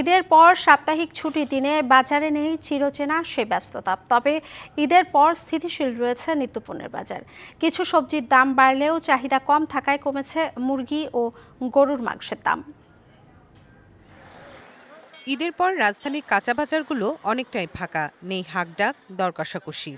ঈদের পর সাপ্তাহিক ছুটি দিনে বাজারে নেই চিরচেনা সে ব্যস্ততা। তবে ঈদের পর স্থিতিশীল রয়েছে নিত্যপণ্যের বাজার। কিছু সবজির দাম বাড়লেও চাহিদা কম থাকায় কমেছে মুরগি ও গরুর মাংসের দাম। ঈদের পর রাজধানীর কাঁচা বাজারগুলো অনেকটাই ফাঁকা, নেই হাকডাক দর কষাকষি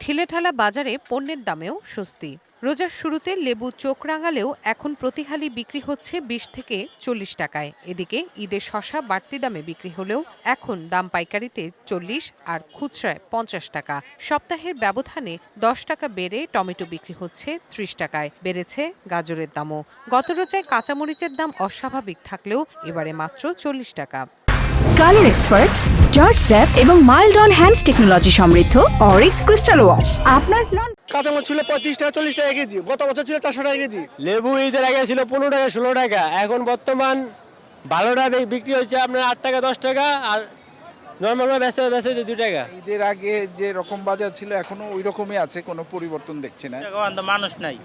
ঠেলেঠালা বাজারে পণ্যের দামেও স্বস্তি। রোজার শুরুতে লেবু চোখ রাঙালেও এখন প্রতিহালি বিক্রি হচ্ছে বিশ থেকে চল্লিশ টাকায়। এদিকে ঈদের শশা বাড়তি দামে বিক্রি হলেও এখন দাম পাইকারিতে চল্লিশ আর খুচরায় পঞ্চাশ টাকা। সপ্তাহের ব্যবধানে দশ টাকা বেড়ে টমেটো বিক্রি হচ্ছে ত্রিশ টাকায়। বেড়েছে গাজরের দামও। গত রোজায় কাঁচামরিচের দাম অস্বাভাবিক থাকলেও এবারে মাত্র চল্লিশ টাকা। কালার এক্সপার্ট জর্জ স্যাপ এবং মাইল্ড অন হ্যান্ডস টেকনোলজি সমৃদ্ধ অরিক্স ক্রিস্টাল ওয়াশ আপনার নন কাঁচামরিচ ছিল পঁয়ত্রিশ টাকা চল্লিশ টাকা কেজি। গত বছর ছিল চারশো টাকা কেজি। লেবু ঈদের আগে ছিল পনেরো টাকা ষোলো টাকা। এখন বর্তমান ভালোটা বিক্রি হচ্ছে আপনার আট টাকা দশ টাকা আর নর্মাল বেচতে বেচতে দুই টাকা। ঈদের আগে যে রকম বাজার ছিল এখনও ওই রকমই আছে কোনো পরিবর্তন দেখছি না। এখন তো মানুষ নাই।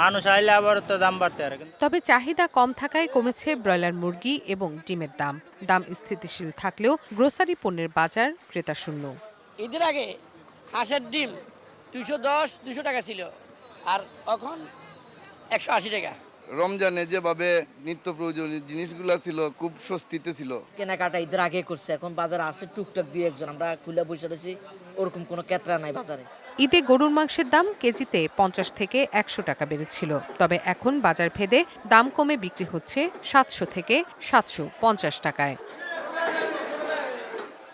মানুষ আইলে আবার তো দাম বাড়তে আর তবে চাহিদা কম থাকায় কমেছে ব্রয়লার মুরগি এবং ডিমের দাম। দাম স্থিতিশীল থাকলেও গ্রোসারি পণ্যের বাজার ক্রেতা শূন্য ঈদের আগে হাঁসের ডিম দুশো দশ দুশো টাকা ছিল আর এখন একশো আশি টাকা। রমজানে যেভাবে নিত্য প্রয়োজনীয় জিনিসগুলো ছিল খুব স্বস্তিতে ছিল। কেনাকাটা ঈদের আগে করছে এখন বাজারে আসে টুকটাক দিয়ে একজন আমরা খুলে বসে রয়েছি ওরকম কোনো কেতরা নাই বাজারে। ঈদে গরুর মাংসের দাম কেজিতে পঞ্চাশ থেকে একশো টাকা বেড়েছিল। তবে এখন বাজার ভেদে দাম কমে বিক্রি হচ্ছে সাতশো থেকে সাতশো পঞ্চাশ টাকায়।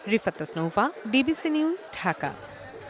Rifat Tasnuva, DBC news, Dhaka.